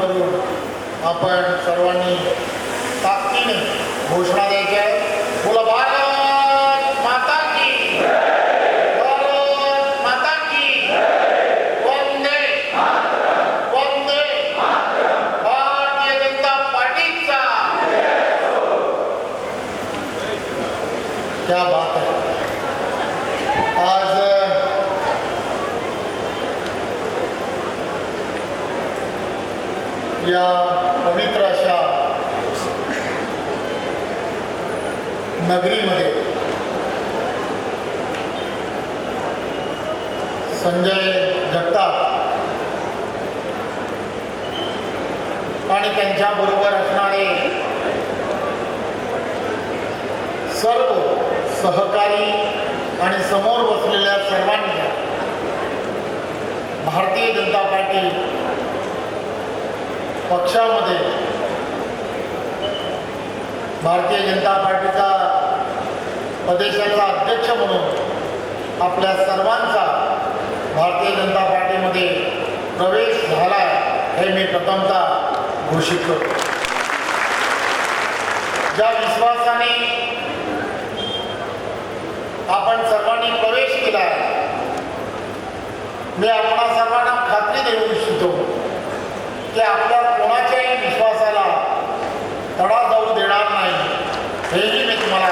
करून आपण सर्वांनी ताकदीने घोषणा द्यायची आहे बोला भारत माता की भारत माता की वंदे वंदे भारतीय जनता पार्टीचा क्या बात है आज या पवित्र अशा नगरीमध्ये संजय जगताप आणि त्यांच्याबरोबर असणारे सर्व सहकारी आणि समोर बसलेल्या सर्वांनी भारतीय जनता पार्टी पक्षामध्ये भारतीय जनता पार्टीचा प्रदेशाचा अध्यक्ष म्हणून आपल्या सर्वांचा भारतीय जनता पार्टीमध्ये प्रवेश झाला हे मी प्रथमतः घोषित करतो. ज्या विश्वासाने आपण सर्वांनी प्रवेश केला मी आपणा सर्वांना खात्री देऊ इच्छितो की आपल्या कोणाच्याही विश्वासाला तडा जाऊ देणार नाही हेही मी तुम्हाला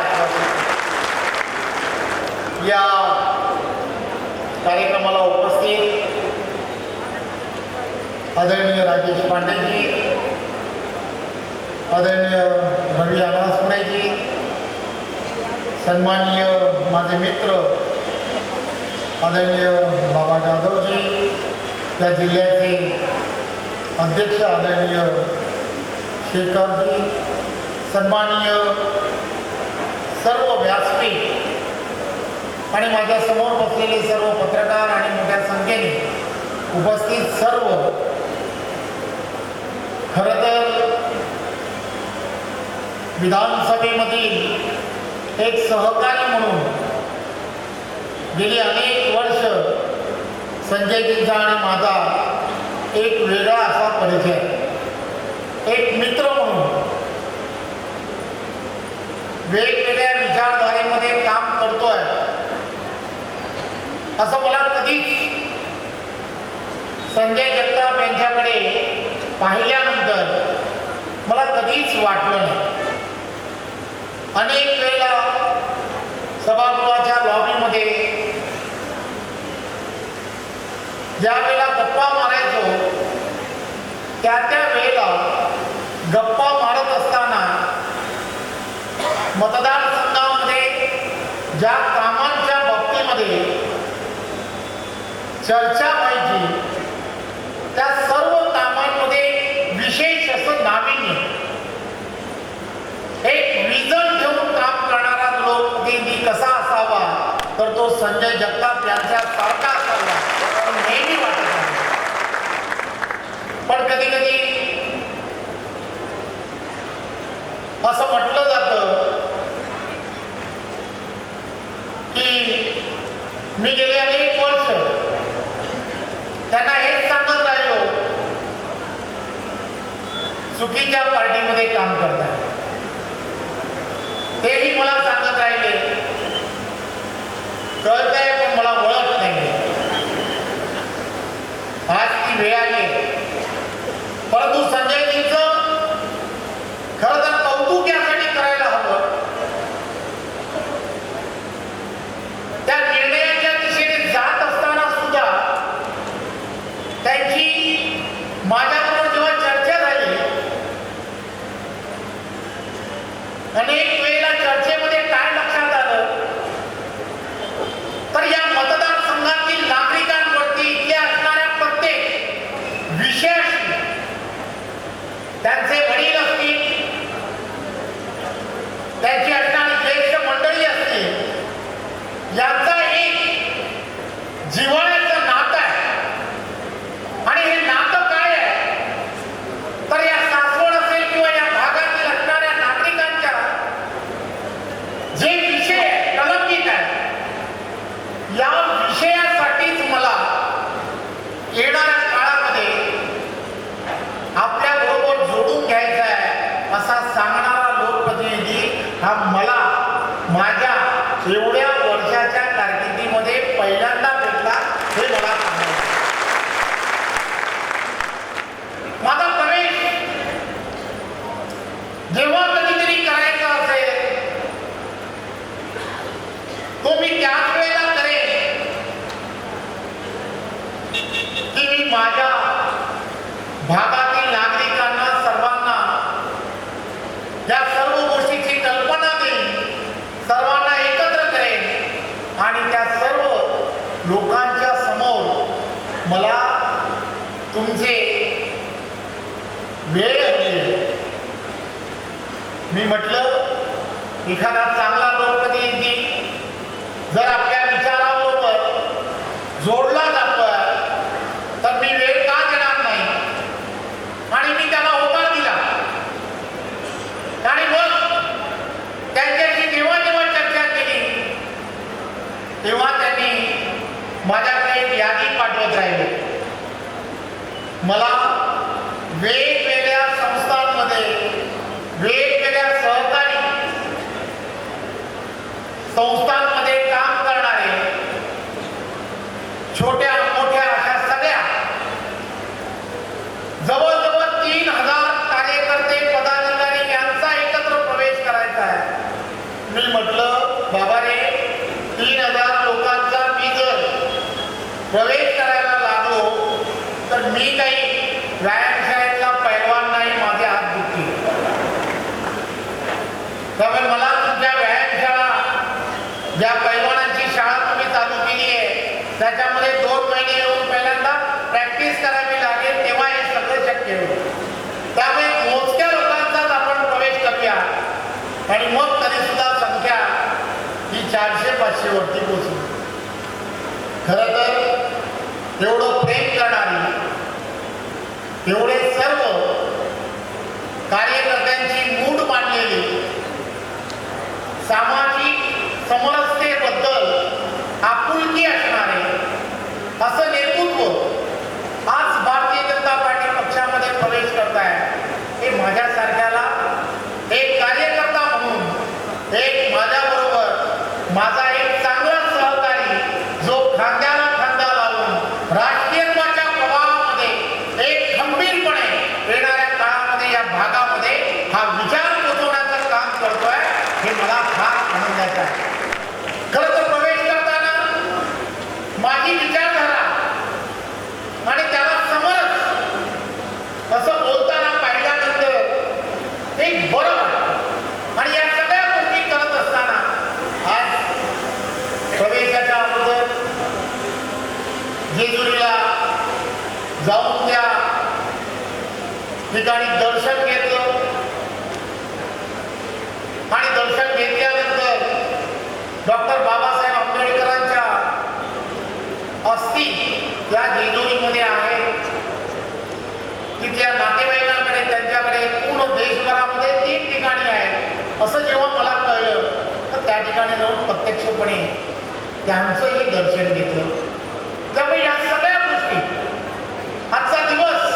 या कार्यक्रमाला उपस्थित आदरणीय राजेश पांडेजी आदरणीय रवी अनासपुणेजी सन्माननीय माझे मित्र आदरणीय बाबा जाधवजी या जिल्ह्याचे अध्यक्ष आदरणीय शेखरजी सन्माननीय सर्व व्यासपीठ आणि माझ्यासमोर बसलेले सर्व पत्रकार आणि मोठ्या संख्येने उपस्थित सर्व. खरं तर विधानसभेमधील एक सहकारी म्हणून गेली अनेक वर्ष संजयजींचा आणि माझा एक वेगळा असा परिचय. एक मित्र म्हणून. वेगवेगळ्या विचारधारेमध्ये काम करतोय. असं मला कधीच संजय जगताप यांच्याकडे पाहिल्यानंतर मला कधीच वाटलं नाही. अनेक वेळेला सभागृहाच्या लॉबीमध्ये ज्या वेळेला गप्पा मारायचो त्या त्या वेळेला गप्पा मारत असताना मतदारसंघामध्ये ज्या कामांच्या बाबतीमध्ये चर्चा व्हायची त्या सर्व कामांमध्ये विशेष असं नाविन्य. एक विजन ठेवून काम करणारा लोकप्रतिनिधी कसा असावा तर तो संजय जगताप यांच्या सारखा असावा नेहमी वाटत. पण कधी कधी असं म्हटलं जातं की मी गेले अनेक वर्ष त्यांना हेच सांगत राहिलो चुकीच्या पार्टीमध्ये काम करतात. तेही मला सांगत राहिले. कळत आहे पण मला ओळख नाही आज ती वेळ आली परंतु संजयजींचं खरं तर कौतुक यासाठी करायला हवं त्या निर्णयाच्या दिशेने जात असताना सुद्धा त्यांची माझ्याबरोबर जेव्हा चर्चा झाली अनेक वेळेला चर्चेमध्ये काय लक्षात आलं तर या मतदारसंघातील नागरिकांवरती इथले असणाऱ्या प्रत्येक विशेष त्यांचे वडील असतील त्यांची असणारी ज्येष्ठ मंडळी असतील यांचा एक जिव्हाळ्याचं नातं आहे आणि हे नातं काय आहे तर या सासवड असेल किंवा या भागातील असणाऱ्या नागरिकांच्या असा सांगणारा लोकप्रतिनिधी हा मला माझ्या एवढ्या वर्षाच्या कारकिर्दीमध्ये पहिल्यांदा भेटला हे मला सांगायचं माझा प्रवेश जेव्हा कधीतरी करायचा असेल तो मी त्याच वेळेला करेन की मी माझ्या भागात नागरिकांना सर्वांना या सर्व गोष्टीची कल्पना देईन सर्वांना एकत्र करेन आणि त्या सर्व लोकांच्या समोर मला तुमचे वेळ हवी मी म्हटलं एखादा चांगला लोकप्रतिनिधी जर आपल्या विचाराबरोबर जोडला जातोय तर मी वेळ का देणार नाही आणि मी त्याला होकार दिला आणि मग त्यांच्याशी जेव्हा जेव्हा चर्चा केली तेव्हा त्यांनी माझ्याकडे एक यादी पाठवत राहिले मला वेगवेगळ्या संस्थांमध्ये वेगवेगळ्या सहकारी संस्थांमध्ये काम करणारे छोट्या मोठ्या अशा सगळ्या जवळजवळ तीन हजार कार्यकर्ते पदाधिकारी यांचा एकत्र प्रवेश करायचा आहे मी म्हटलं बाबा रे तीन हजार लोकांचा मी जर प्रवेश करायला लागलो तर मी काही व्यायामशाळेतला पैलवान नाही माझे हात दुखतील त्यामुळे मला तुमच्या व्यायामशाळा ज्या पैलवानांची शाळा तुम्ही चालू केली आहे त्याच्यामध्ये दोन महिने येऊन पहिल्यांदा प्रॅक्टिस करावी लागेल तेव्हा हे सगळं शक्य होईल. त्यामुळे मोजक्या लोकांचाच आपण प्रवेश करूया. आणि मग तरी सुद्धा संख्या ही चारशे पाचशे वरती पोचली खरं तर एवढं प्रेम करणारी एवढे सर्व कार्यकर्त्यांची मूड मांडलेली आपुलकी असणारे असं नेतृत्व आज भारतीय जनता पार्टी पक्षामध्ये प्रवेश करत आहे हे माझ्यासारख्याला एक कार्यकर्ता म्हणून एक माझ्याबरोबर माझा एक चांगला सहकारी जो खांद्याला खांदा लावून राष्ट्रीयत्वाच्या प्रवाहामध्ये एक खंबीरपणे येणाऱ्या काळामध्ये या भागामध्ये हा विचार पोचवण्याचं काम करतोय हे मला फार आनंदाचं आहे खरं तर प्रवेश करताना माझी विचारधारा आणि त्याला समरस असं बोलताना पाहिल्यानंतर एक बरं वाटतं आणि या सगळ्या गोष्टी करत असताना आज प्रवेशाच्या अगोदर जेजुरीला जाऊन त्या ठिकाणी दर्शन घेतलं. आणि दर्शन घेतल्यानंतर डॉक्टर बाबासाहेब आंबेडकरांच्या अस्थी या जेजुरीमध्ये आहेत तिथल्या नातेवाईकांकडे त्यांच्याकडे पूर्ण देशभरामध्ये तीन ठिकाणी आहेत. असं जेव्हा मला कळलं तर त्या ठिकाणी जाऊन प्रत्यक्षपणे त्यांचंही दर्शन घेतलं. त्यामुळे या सगळ्या गोष्टी आजचा दिवस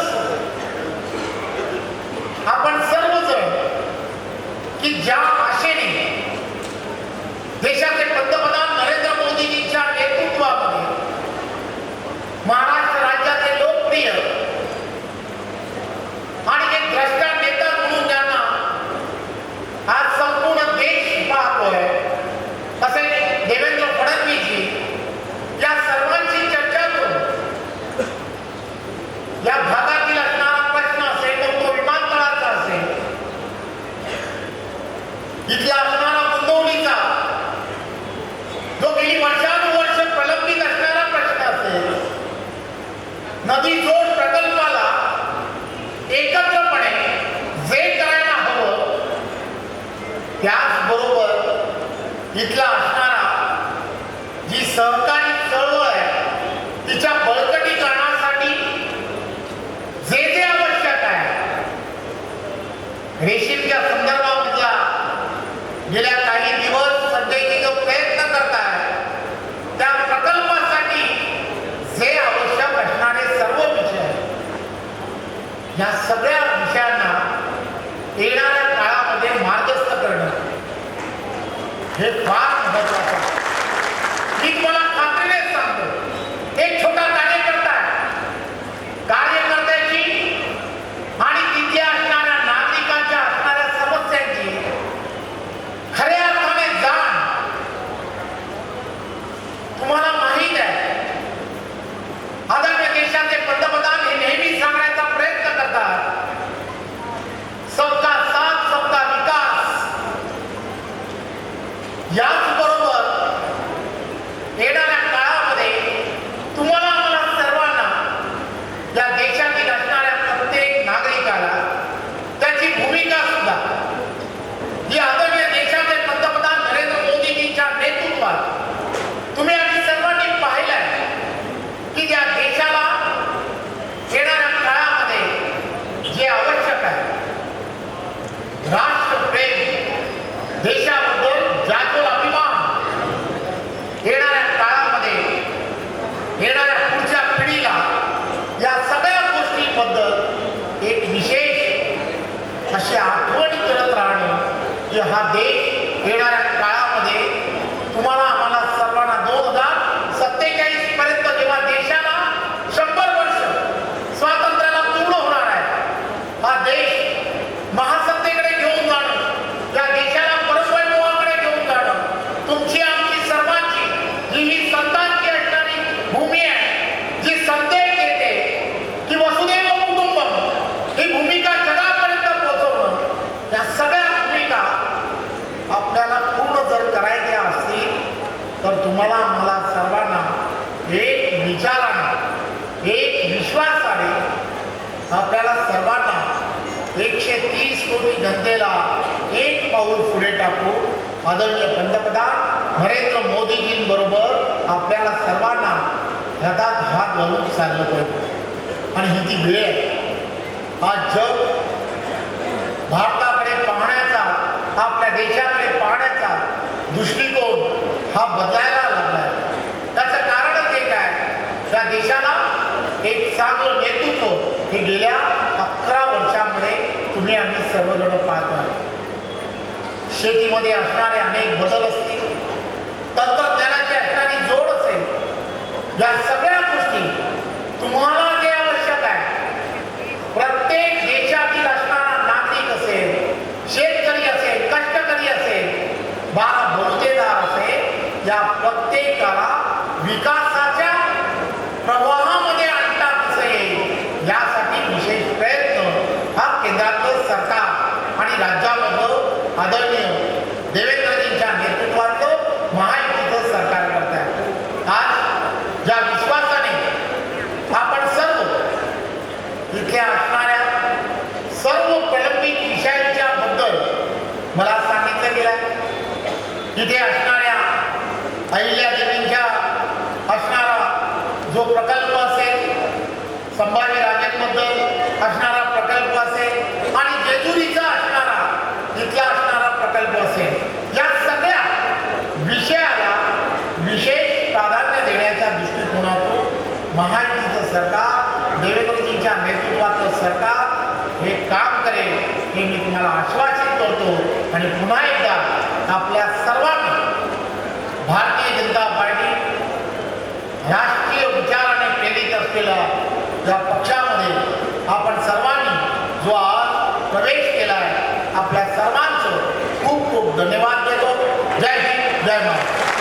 आपण सर्वजण की ज्या आशेने देशाचे पंतप्रधान नरेंद्र मोदीजींच्या नेतृत्वामध्ये महाराष्ट्र राज्याचे लोकप्रिय आणि एक द्रष्टा नेता म्हणून त्यांना आज संपूर्ण देश पाहतोय असे देवेंद्र फडणवीसजी या सर्वांची चर्चा करून या भागातील असणारा प्रश्न असेल तर तो विमानतळाचा असेल इथला असणारा गुंतवणुकीचा जो गेली वर्षानुवर्ष प्रलंबित असणारा प्रश्न असेल नदी जोड प्रकल्पाला एकत्रपणे जे करायला हवं त्याचबरोबर इथला असणारा जी सहकारी चळवळ आहे तिच्या बळकटीकरणासाठी जे जे आवश्यक आहे रेशीमच्या संदर्भामधला गेल्या काही दिवस संजयजी जो प्रयत्न करताय त्या प्रकल्पासाठी जे आवश्यक असणारे सर्व विषय या सगळ्या เห็ดฟ้า तुम्हाला मला सर्वांना एक विचाराने एक विश्वासाने आपल्याला सर्वांना एकशे तीस कोटी जनतेला एक पाऊल पुढे टाकू. आदरणीय पंतप्रधान नरेंद्र मोदीजींबरोबर आपल्याला सर्वांना हातात हात घालून चाललं पाहिजे. आणि ही ती वेळ हा आज जग भारताकडे पाहण्याचा आपल्या देशाकडे पाहण्याचा दृष्टिकोन हा बदला लागलाय त्याचं कारणच एक आहे त्या देशाला एक चांगलं नेतृत्व हे गेल्या अकरा वर्षामध्ये तुम्ही आम्ही सर्वजण पाहतो शेतीमध्ये असणारे अनेक बदल असतील तंत्रज्ञानाची असणारी जोड असेल या सगळ्या गोष्टी तुम्हाला जे आवश्यक आहे प्रत्येक देशातील असणारा नागरिक असेल शेतकरी असेल कष्टकरी असेल बाळ बहुतेदार असेल या प्रत्येकाला विकास प्रवाहामध्ये आणता कसं येईल यासाठी विशेष प्रयत्न हा केंद्रातलं सरकार आणि राज्यामधलं आदरणीय देवेंद्रजींच्या नेतृत्वातलं महायुतीचं सरकार करत आहे आज ज्या विश्वासाने आपण सर्व इथे असणाऱ्या सर्व प्रलंबित विषयांच्या बद्दल मला सांगितलं गेलं आहे इथे असणाऱ्या अहिल्यादेवींच्या असणारा जो प्रकल्प असेल संभाजीराजेंबद्दल असणारा प्रकल्प असेल आणि जेजुरीचा असणारा इथला असणारा प्रकल्प असेल या सगळ्या विषयाला विशेष प्राधान्य देण्याच्या दृष्टिकोनातून महायुतीचं सरकार देवेंद्रजींच्या नेतृत्वाचं सरकार हे काम करेल हे मी तुम्हाला आश्वासित करतो. आणि पुन्हा एकदा आपल्या सर्वांना भारतीय जनता पार्टी राष्ट्रीय विचाराने प्रेरित असलेल्या या पक्षामध्ये आपण सर्वांनी जो आज प्रवेश केला आहे आपल्या सर्वांचं खूप खूप धन्यवाद देतो. जय हिंद जय महाराष्ट्र.